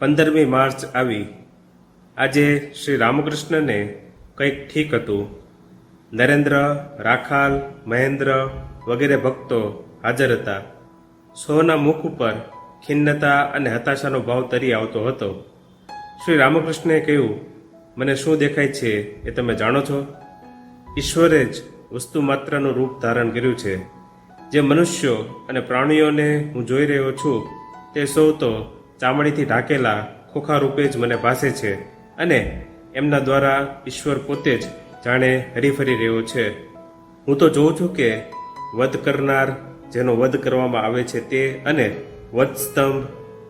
પંદરમી માર્ચ આવી. આજે શ્રી રામકૃષ્ણને કંઈક ઠીક હતું. નરેન્દ્ર, રાખાલ, મહેન્દ્ર વગેરે ભક્તો હાજર હતા. સૌના મુખ ઉપર ખિન્નતા અને હતાશાનો ભાવ તરી આવતો હતો. શ્રી રામકૃષ્ણે કહ્યું, મને શું દેખાય છે એ તમે જાણો છો? ઈશ્વરે જ વસ્તુ માત્રનું રૂપ ધારણ કર્યું છે. જે મનુષ્યો અને પ્રાણીઓને હું જોઈ રહ્યો છું, તે સૌ તો ચામડીથી ઢાંકેલા ખોખા રૂપે જ મને ભાસે છે અને એમના દ્વારા ઈશ્વર પોતે જ જાણે હરીફરી રહ્યો છે. હું તો જોઉં છું કે વધ કરનાર જેનો વધ કરવામાં આવે છે તે અને વધસ્તંભ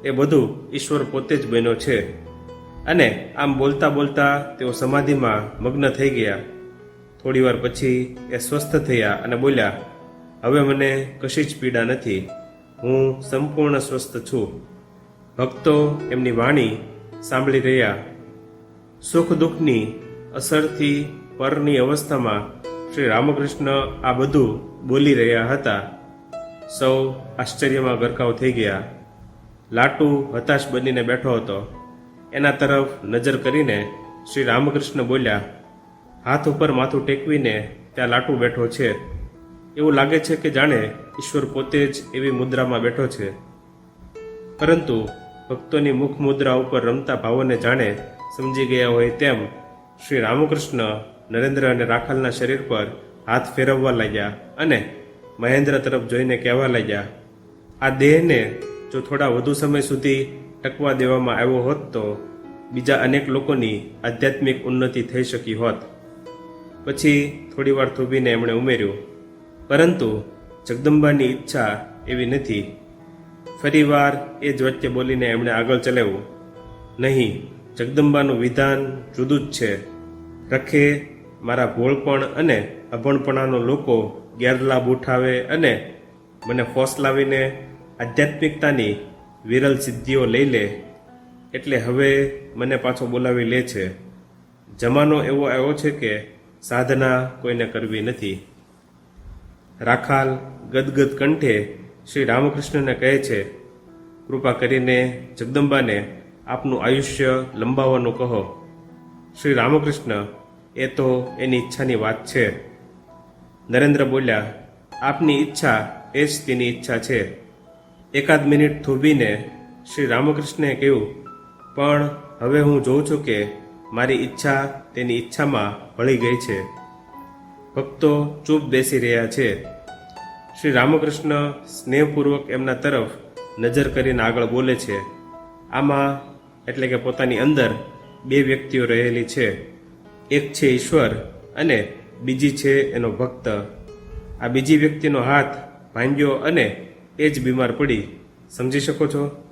એ બધું ઈશ્વર પોતે જ બન્યો છે. અને આમ બોલતા બોલતા તેઓ સમાધિમાં મગ્ન થઈ ગયા. થોડીવાર પછી એ સ્વસ્થ થયા અને બોલ્યા, હવે મને કશી જ પીડા નથી. હું સંપૂર્ણ સ્વસ્થ છું. ભક્તો એમની વાણી સાંભળી રહ્યા. સુખ દુઃખની અસરથી પરની અવસ્થામાં શ્રી રામકૃષ્ણ આ બધું બોલી રહ્યા હતા. સૌ આશ્ચર્યમાં ગરકાવ થઈ ગયા. લાટુ હતાશ બનીને બેઠો હતો. એના તરફ નજર કરીને શ્રી રામકૃષ્ણ બોલ્યા, હાથ ઉપર માથું ટેકવીને ત્યાં લાટુ બેઠો છે. એવું લાગે છે કે જાણે ઈશ્વર પોતે જ એવી મુદ્રામાં બેઠો છે. પરંતુ ભક્તોની મુખ મુદ્રા ઉપર રમતા ભાવોને જાણે સમજી ગયા હોય તેમ શ્રી રામકૃષ્ણ નરેન્દ્ર અને રાખાલના શરીર પર હાથ ફેરવવા લાગ્યા અને મહેન્દ્ર તરફ જોઈને કહેવા લાગ્યા, આ દેહને જો થોડા વધુ સમય સુધી ટકવા દેવામાં આવ્યો હોત તો બીજા અનેક લોકોની આધ્યાત્મિક ઉન્નતિ થઈ શકી હોત. પછી થોડીવાર થોભીને એમણે ઉમેર્યું, પરંતુ જગદંબાની ઈચ્છા એવી નથી ફરીવાર એ જ વચ્ચે બોલીને એમણે આગળ ચલાવ્યું નહીં, જગદંબાનું વિધાન જુદું જ છે. રખે, મારા ભોળપણ અને અભણપણાનો લોકો ગેરલાભ ઉઠાવે અને મને ફોસલાવીને આધ્યાત્મિકતાની વિરલ સિદ્ધિઓ લઈ લે. એટલે હવે મને પાછો બોલાવી લે છે. જમાનો એવો આવ્યો છે કે સાધના કોઈને કરવી નથી. રાખાલ ગદગદ કંઠે શ્રી રામકૃષ્ણને કહે છે કૃપા કરીને જગદંબાને આપનું આયુષ્ય લંબાવવાનું કહો. શ્રી રામકૃષ્ણ, એ તો એની ઈચ્છાની વાત છે. નરેન્દ્ર બોલ્યા, આપની ઈચ્છા એ જ તેની ઈચ્છા છે. એકાદ મિનિટ થોભીને શ્રી રામકૃષ્ણે કહ્યું, પણ હવે હું જોઉં છું કે મારી ઈચ્છા તેની ઈચ્છામાં ભળી ગઈ છે. ભક્તો ચૂપ બેસી રહ્યા છે. શ્રી રામકૃષ્ણ સ્નેહપૂર્વક એમના તરફ નજર કરીને આગળ બોલે છે. આમાં એટલે કે પોતાની અંદર બે વ્યક્તિઓ રહેલી છે. એક છે ઈશ્વર અને બીજી છે એનો ભક્ત. આ બીજી વ્યક્તિનો હાથ ભાંગ્યો અને એ જ બીમાર પડી. સમજી શકો છો?